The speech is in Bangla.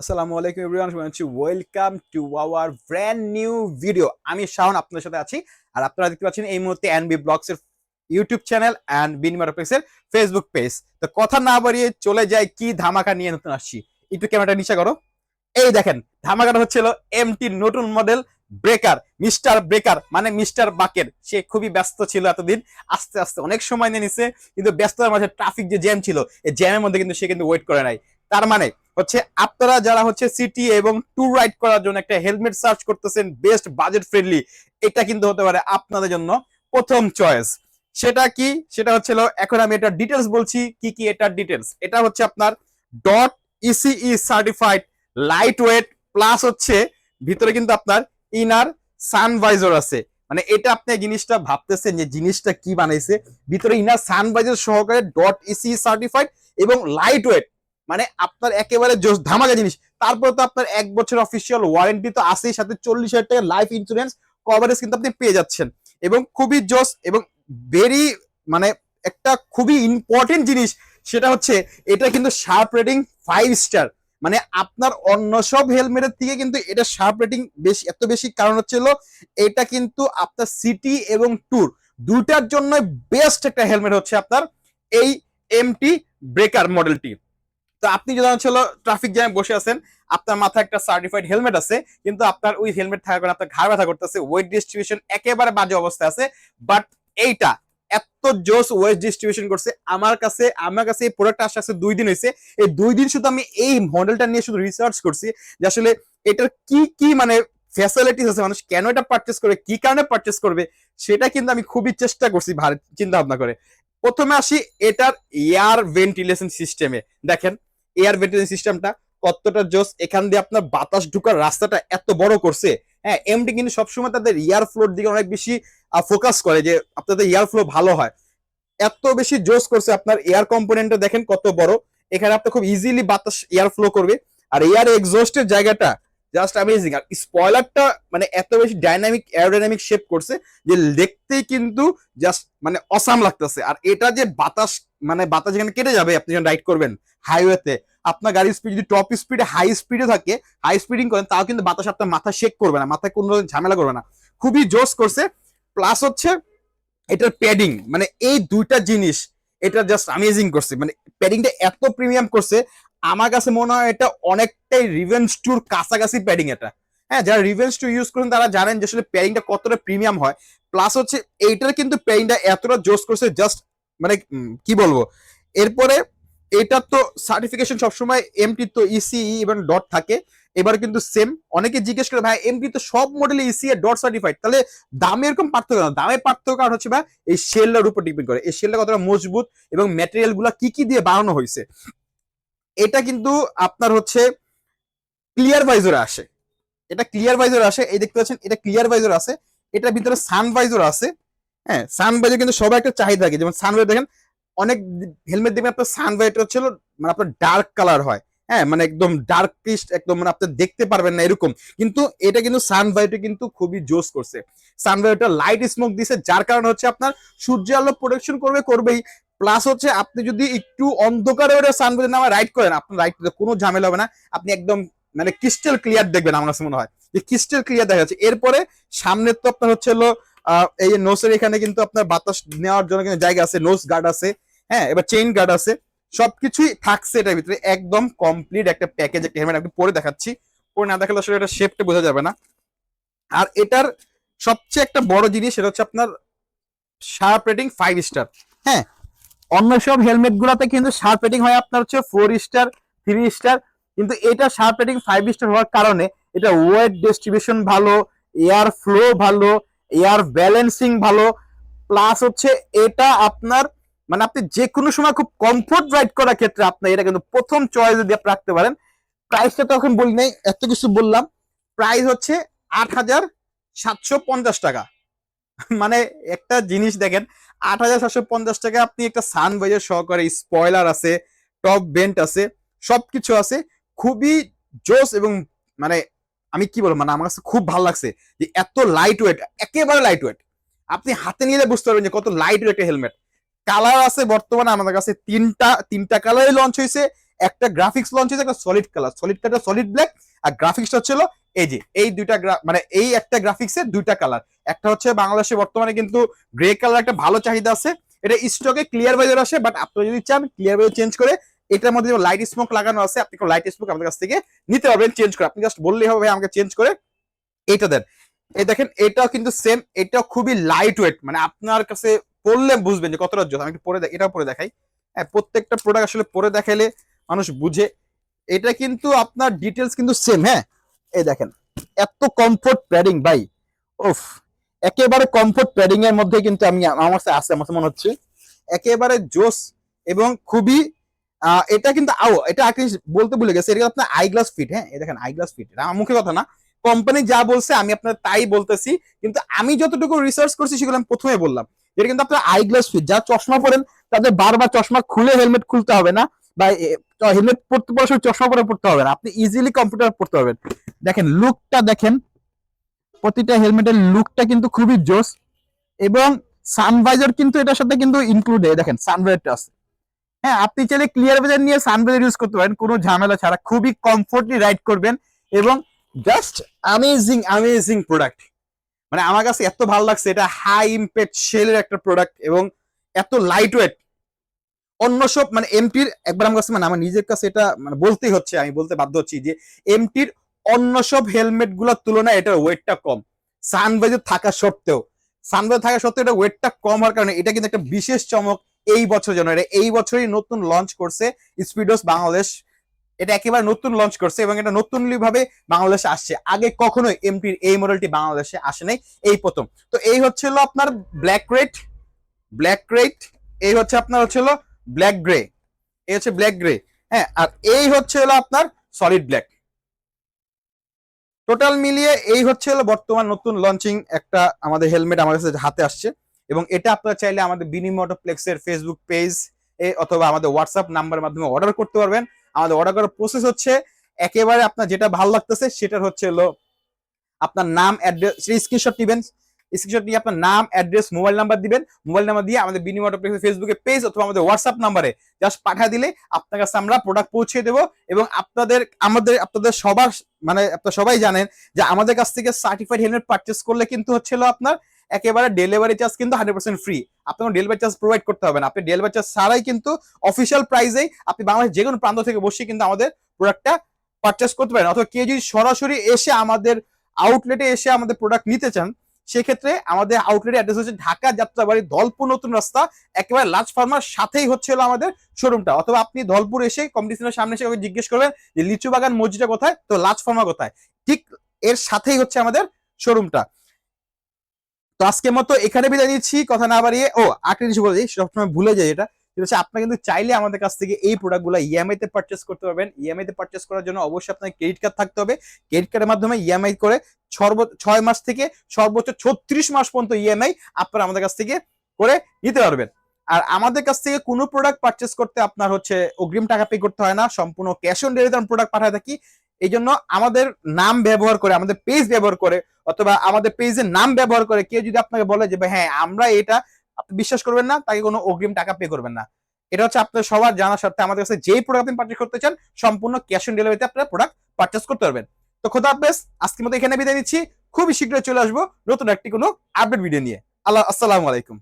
আসসালামু আলাইকুম এভরিওয়ান শুনছি welcome to our brand new video আমি শাওন আপনাদের সাথে আছি। আর আপনারা দেখতে পাচ্ছেন এই মুহূর্তে এনবি ব্লগস এর ইউটিউব চ্যানেল অ্যান্ড বিনিমারপেক্স এর ফেসবুক পেজ তো কথা না বাড়িয়ে চলে যায় কি ধামাকা নিয়ে নতুন আসছি। একটু ক্যামেরাটা নিচে করো। এই দেখেন, ধামাকাটা হচ্ছিল এমটি নতুন মডেল ব্রেকার মিস্টার ব্রেকার মানে মিস্টার বাকের সে খুবই ব্যস্ত ছিল এতদিন। আস্তে আস্তে অনেক সময় নিয়ে নিছে, কিন্তু ব্যস্ততার মাঝে ট্রাফিক যে জ্যাম ছিল, এই জ্যামের মধ্যে কিন্তু সে কিন্তু ওয়েট করে নাই। তার মানে হচ্ছে আপনারা যারা হচ্ছে সিটি এবং ট্যুর রাইড করার জন্য একটা হেলমেট সার্চ করতেছেন বেস্ট বাজেট ফ্রেন্ডলি এটা কিন্তু হতে পারে আপনাদের জন্য প্রথম চয়েস সেটা কি? সেটা হচ্ছিল এখন আমি এটা ডিটেলস বলছি, কি কি এটার ডিটেলস এটা হচ্ছে আপনার. Dot ECE certified light weight plus হচ্ছে ভিতরে কিন্তু আপনার ইনার সানভাইজার আছে। মানে এটা আপনি জিনিসটা ভাবতেছেন যে জিনিসটা কি বানাইছে? ভিতরে ইনার সানভাইজার সহকারে. ডট ইসি সার্টিফাইড এবং লাইট ওয়েট মানে আপনার একেবারে ধামাকা জিনিস। তারপর তো আপনার এক বছর অফিসিয়াল ওয়ারেন্টি তো আসেই সাথে চল্লিশ হাজার টাকা লাইফ ইন্স্যুরেন্স কভারেজ কিন্তু আপনি পেয়ে যাচ্ছেন। এবং খুবই জোস এবং ভেরি মানে একটা খুবই ইম্পর্টেন্ট জিনিস, সেটা হচ্ছে এটা কিন্তু শার্প রেটিং ফাইভ স্টার মানে আপনার অন্য সব হেলমেটের থেকে কিন্তু এটা শার্প রেটিং বেশি, এত বেশি কারণ হচ্ছে হলো এটা কিন্তু আপনার সিটি এবং ট্যুর দুইটার জন্য বেস্ট একটা হেলমেট হচ্ছে আপনার এই এমটি ব্রেকার মডেলটি তো আপনি যদি হচ্ছে ট্রাফিক জ্যামে বসে আছেন, আপনার মাথায় একটা সার্টিফাইড হেলমেট আছে, কিন্তু আপনার ওই হেলমেট থাকার কারণে আপনার ঘাড় ব্যথা করতেছে ওয়েট ডিস্ট্রিবিউশন একেবারে বাজে অবস্থায় আছে বাট এইটা এত জোস ওয়েট ডিস্ট্রিবিউশন করছে, আমার কাছে আমার কাছে এই প্রোডাক্ট আসতে আসতে দুই দিন হয়েছে, এই দুই দিন শুধু আমি এই মডেলটা নিয়ে শুধু রিসার্চ করছি যে আসলে এটার কি কি মানে ফ্যাসিলিটিস আছে, মানুষ কেন এটা পারচেস করবে কি কারণে পারচেস করবে, সেটা কিন্তু আমি খুবই চেষ্টা করছি ভারত চিন্তা ভাবনা করে। প্রথমে আসি এটার এয়ার ভেন্টিলেশন সিস্টেমে দেখেন এয়ার ভেন্টিলেশন সিস্টেমটা কতটা জোস এখান দিয়ে আপনার বাতাস ঢুকার রাস্তাটা এত বড় করছে। হ্যাঁ এমডি কিন্তু সবসময় তাদের এয়ার ফ্লোর দিকে অনেক বেশি ফোকাস করে যে আপনাদের এয়ার ফ্লো ভালো হয়। এত বেশি জোস করছে আপনার এয়ার কম্পোনেন্টটা দেখেন কত বড়। এখানে আপনার খুব ইজিলি বাতাস এয়ার ফ্লো করবে। আর এয়ার এক্সস্টের জায়গাটা জাস্ট অ্যামেজিং আর স্পয়লারটা মানে এত বেশি ডাইনামিক এয়ারোডাইনামিক শেপ করছে যে দেখতেই কিন্তু জাস্ট মানে অসাম লাগতেছে। আর এটা যে বাতাস মানে বাতাস যেখানে কেটে যাবে, আপনি যখন রাইড করবেন হাইওয়েতে আপনার গাড়ির স্পিড যদি টপ স্পিডে হাই স্পিডে থাকে হাই স্পিডিং করেন, তাও কিন্তু বাতাস আপনার মাথা শেক করবে না, মাথায় কোনো ঝামেলা করবে না। খুবই জোস করছে প্লাস হচ্ছে এটার প্যাডিং মানে এই দুইটা জিনিস, এটা জাস্ট অ্যামেজিং করছে মানে প্যাডিংটা এত প্রিমিয়াম করছে আমার কাছে মনে হয় এটা অনেকটাই রিভেন্স টুর কাছাকাছি প্যাডিং এটা। হ্যাঁ যারা রিভেন্স টু ইউজ করেন, তারা জানেন যে আসলে প্যাডিংটা কতটা প্রিমিয়াম হয়। প্লাস হচ্ছে, এইটার কিন্তু প্যাডিংটা এতটা জোস করছে জাস্ট মানে কি বলব? এরপরে এটা তো সার্টিফিকেশন সবসময় এমটি তো ইসিই এবং ডট থাকে। এবার কিন্তু সেম অনেকে জিজ্ঞেস করে, ভাই এমটি তো সব মডেলে ইসি এ ডট সার্টিফাইড তাহলে দামে এরকম পার্থক্য না। দামের পার্থক্য কারণ হচ্ছে, ভাই, এই শেলটার উপর ডিপেন্ড করে। এই শেলটা কতটা মজবুত এবং ম্যাটেরিয়ালগুলা কি কি দিয়ে বানানো হয়েছে? এটা কিন্তু আপনার হচ্ছে ক্লিয়ার ভাইজরে আসে। এটা ক্লিয়ার ভাইজর আসে। এই দেখতে পাচ্ছেন, এটা ক্লিয়ার ভাইজর আছে এটার ভিতরে সান ভাইজর আছে। হ্যাঁ সান কিন্তু সবার একটা চাহিদা থাকে। যেমন সান দেখেন, অনেক হেলমেট দেখবেন, আপনার সান ভাইজর হচ্ছে মানে আপনার ডার্ক কালার হয়। হ্যাঁ মানে একদম ডার্কিস্ট একদম মানে আপনি দেখতে পারবেন না এরকম। কিন্তু এটা কিন্তু সান ভাইটে কিন্তু খুবই জোস করছে। সান ভাইটটা লাইট স্মোক দিছে, যার কারণে হচ্ছে আপনার সূর্য আলো প্রোটেকশন করবে, করবেই। প্লাস হচ্ছে আপনি যদি একটু অন্ধকারে ওটা সানভাইজার নামা রাইড করেন, আপনার রাইড কোনো ঝামেলা হবে না। আপনি একদম মানে ক্রিস্টাল ক্লিয়ার দেখবেন, আমার কাছে মনে হয়। যে ক্রিস্টাল ক্লিয়ার দেখা যাচ্ছে। এরপরে সামনের তো আপনার হচ্ছে হলো এই যে নোসের এখানে কিন্তু আপনার বাতাস নেওয়ার জন্য কিন্তু জায়গা আছে নোস গার্ড আছে হ্যাঁ এবার চেইন গার্ড আছে, সবকিছুই থাকছে এটার ভিতরে, একদম কমপ্লিট একটা প্যাকেজ একটা হেলমেট আপনি পরে দেখাচ্ছি, পরে না দেখালে আসলে এটা শেপটা বোঝা যাবে না। আর এটার সবচেয়ে একটা বড় জিনিস, সেটা হচ্ছে আপনার শার্প রেটিং ফাইভ স্টার হ্যাঁ অন্য সব হেলমেট গুলাতে কিন্তু শার্প রেটিং হয় আপনার হচ্ছে ফোর স্টার থ্রি স্টার কিন্তু এটা শার্প রেটিং ফাইভ স্টার হওয়ার কারণে এটা ওয়েট ডিস্ট্রিবিউশন ভালো এয়ার ফ্লো ভালো এয়ার ব্যালেন্সিং ভালো প্লাস হচ্ছে এটা আপনার মানে আপনি যে কোনো সময় খুব কমফোর্ট রাইড করার ক্ষেত্রে আপনি এটা কিন্তু প্রথম চয়েস যদি আপনি রাখতে পারেন। প্রাইসটা তখন বলি নাই, এত কিছু বললাম। প্রাইস হচ্ছে আট হাজার সাতশো পঞ্চাশ টাকা। মানে একটা জিনিস দেখেন, আট হাজার সাতশো পঞ্চাশ টাকা আপনি একটা সান বাইজার সহকারে স্পয়লার আছে টপ বেন্ট আছে, সবকিছু আছে, খুবই জোস এবং মানে আমি কি বলব মানে আমার কাছে খুব ভালো লাগছে যে এত লাইট ওয়েট একেবারে লাইট ওয়েট আপনি হাতে নিলে বুঝতে পারবেন যে কত লাইট ওয়েট হেলমেট কালার আছে বর্তমানে আমাদের কাছে তিনটা তিনটা কালারই লঞ্চ হয়েছে। একটা গ্রাফিক্স লঞ্চ হয়েছে, একটা solid colour solid colour solid black আর গ্রাফিক্সটা হচ্ছিল এই যে, এই দুইটা মানে এই একটা গ্রাফিক্সের দুইটা কালার একটা হচ্ছে বাংলাদেশে বর্তমানে কিন্তু গ্রে কালার একটা ভালো চাহিদা আছে। এটা স্টকে ক্লিয়ার বাজার আসে বাট আপনারা যদি চান ক্লিয়ার বাজার চেঞ্জ করে এটার মধ্যে লাইট স্মোক লাগানো আছে, আপনি লাইট স্মোক আমাদের কাছ থেকে নিতে পারবেন চেঞ্জ করে। আপনি জাস্ট বললেই হবে, ভাই, আমাকে চেঞ্জ করে। এটা দেন। এই দেখেন, এটাও কিন্তু সেম এটাও খুবই লাইট ওয়েট মানে আপনার কাছে পড়লে বুঝবেন যে কতটা জোস আমি একটু পরে এটাও পরে দেখাই। হ্যাঁ প্রত্যেকটা প্রোডাক্ট আসলে পরে দেখাইলে মানুষ বুঝে। এটা কিন্তু আপনার ডিটেলস কিন্তু সেম হ্যাঁ? এই দেখেন, এত কমফোর্ট প্যাডিং ভাই। ওফ একেবারে কমফোর্ট প্যাডিং এর মধ্যে কিন্তু আমি, আমার কাছে আছে, আমার মনে হচ্ছে। একেবারে জোস এবং খুবই এটা কিন্তু, আও, এটা আগে বলতে ভুলে গেছে, এটা আপনার আই গ্লাস ফিট হ্যাঁ দেখেন আই গ্লাস ফিট এটা আমার মুখে কথা না। কোম্পানি যা বলছে, আমি আপনার তাই বলতেছি, কিন্তু আমি যতটুকু রিসার্চ করছি, সেগুলো আমি প্রথমে বললাম। যেটা কিন্তু আপনার আই গ্লাস ফিট যা চশমা পরেন, তাদের বারবার চশমা খুলে হেলমেট খুলতে হবে না, বা হেলমেট পড়তে পড়ার সময় চশমা পরে পড়তে হবে না। আপনি ইজিলি কম্পিউটার পড়তে পারবেন। দেখেন লুকটা দেখেন, প্রতিটা হেলমেটের লুকটা কিন্তু খুবই জোস, এবং সানভাইজার কিন্তু এটার সাথে কিন্তু ইনক্লুডেড দেখেন সানভাইজারটা আছে। হ্যাঁ আপনি চাইলে ক্লিয়ার বাজার নিয়ে সানভাইজার ইউজ করতে পারেন, কোনো ঝামেলা ছাড়া। খুবই কমফোর্টলি রাইড করবেন এবং জাস্ট অ্যামেজিং অ্যামেজিং প্রোডাক্ট মানে আমার কাছে এত ভালো লাগছে, এটা হাই ইম্প্যাক্ট শেলের একটা প্রোডাক্ট এবং এত লাইট ওয়েট অন্য সব মানে এমটির একবার আমার কাছে মানে আমার নিজের কাছে এটা মানে বলতেই হচ্ছে, আমি বলতে বাধ্য হচ্ছি যে এমটির অন্য সব হেলমেটগুলোর তুলনায় এটার ওয়েটটা কম। সানভাইজার থাকা সত্ত্বেও। সানভাইজার থাকা সত্ত্বেও এটা ওয়েটটা কম হওয়ার কারণে এটা কিন্তু একটা বিশেষ চমক এই বছর জন্য এটা এই বছরই নতুন লঞ্চ করছে স্পিডোস বাংলাদেশ এটা একেবারে নতুন লঞ্চ করছে এবং এটা নতুনলি ভাবে বাংলাদেশে আসছে। আগে কখনোই এমটির এই মডেলটি বাংলাদেশে আসে নাই। এই প্রথম। তো এই হচ্ছিল আপনার ব্ল্যাক রেড ব্ল্যাক রেড এই হচ্ছে আপনার হচ্ছিল ব্ল্যাক গ্রে এই হচ্ছে ব্ল্যাক গ্রে হ্যাঁ আর এই হচ্ছে হলো আপনার সলিড ব্ল্যাক টোটাল মিলিয়ে এই হচ্ছে হলো বর্তমান নতুন লঞ্চিং একটা আমাদের হেলমেট আমাদের কাছে হাতে আসছে। এবং এটা আপনারা চাইলে আমাদের বিনিমোটোপ্লেক্সের ফেসবুক পেজ এ অথবা আমাদের হোয়াটসঅ্যাপ নাম্বারের মাধ্যমে অর্ডার করতে পারবেন। আমাদের অর্ডার করার প্রসেস হচ্ছে একেবারে আপনার যেটা ভালো লাগতেছে সেটার হচ্ছে হলো আপনার নাম অ্যাড্রেস স্ক্রিনশট নেবেন। স্ক্রিনশট নিয়ে আপনার নাম অ্যাড্রেস মোবাইল নাম্বার দিবেন। মোবাইল নাম্বার দিয়ে আমাদের বিনিময় ফেসবুকে পেজ অথবা আমাদের হোয়াটসঅ্যাপ নাম্বারে জাস্ট পাঠা দিলে আপনার কাছে আমরা প্রোডাক্ট পৌঁছে দেবো এবং আপনাদের, আমাদের, আপনাদের সবার মানে আপনারা সবাই জানেন যে আমাদের কাছ থেকে সার্টিফাইড হেলমেট পারচেস করলে কিন্তু হচ্ছিল আপনার একেবারে ডেলিভারি চার্জ কিন্তু হান্ড্রেড পার্সেন্ট ফ্রি আপনার ডেলিভারি চার্জ প্রোভাইড করতে হবে না। আপনি ডেলিভারি চার্জ ছাড়াই কিন্তু অফিসিয়াল প্রাইসেই আপনি বাংলাদেশ যে কোনো প্রান্ত থেকে বসে কিন্তু আমাদের প্রোডাক্টটা পারচেস করতে পারেন। অথবা কেউ যদি সরাসরি এসে আমাদের আউটলেটে এসে আমাদের প্রোডাক্ট নিতে চান, সেক্ষেত্রে আমাদের আউটলেট অ্যাড্রেস হচ্ছে ঢাকা যাত্রাবাড়ি ধলপুর নতুন রাস্তা। একেবারে লার্জ ফার্মার সাথেই হচ্ছে আমাদের শোরুমটা অথবা আপনি ধলপুর এসে কম্পিটিশনের সামনে এসে জিজ্ঞেস করবেন যে লিচু বাগান মসজিদটা কোথায়? তো লাজ ফার্মা কোথায়? ঠিক এর সাথেই হচ্ছে আমাদের শোরুমটা তো আজকের মতো এখানে বিদায় নিচ্ছি। কথা না বাড়িয়ে, ও, আরেকটা জিনিস বলে সবসময় ভুলে যাই এটা। হচ্ছে আপনি কিন্তু চাইলে আমাদের কাছ থেকে এই প্রোডাক্টগুলো ইএমআই তে পারচেস করতে পারবেন। ইএমআই তে পারচেস করার জন্য অবশ্যই আপনার ক্রেডিট কার্ড থাকতে হবে। ক্রেডিট কার্ডের মাধ্যমে ইএমআই করে ছয় মাস থেকে সর্বোচ্চ ছত্রিশ মাস পর্যন্ত ইএমআই আপনারা আমাদের কাছ থেকে করে নিতে পারবেন। আর আমাদের কাছ থেকে কোনো প্রোডাক্ট পারচেস করতে আপনার হচ্ছে অগ্রিম টাকা পে করতে হয় না। সম্পূর্ণ ক্যাশ অন ডেলিভারি প্রোডাক্ট পাঠায় থাকি। এই জন্য আমাদের নাম ব্যবহার করে, আমাদের পেজ ব্যবহার করে, অথবা আমাদের পেজের নাম ব্যবহার করে কেউ যদি আপনাকে বলে যে হ্যাঁ আমরা এটা, আপনি বিশ্বাস করবেন না, তাকে কোনো অগ্রিম টাকা পে করবেন না। এটা হচ্ছে আপনার সবার জানার সাথে আমাদের কাছে যেই প্রোডাক্ট আপনি পারচেস করতে চান, সম্পূর্ণ ক্যাশ অন ডেলিভারিতে আপনারা প্রোডাক্ট পারচেস করতে পারবেন। তো খোদা হাফেজ, আজকের মতো এখানে বিদায় নিচ্ছি। খুবই শীঘ্রই চলে আসব নতুন একটি কোনো আপডেট ভিডিও নিয়ে। আল্লাহ, আসসালামু আলাইকুম।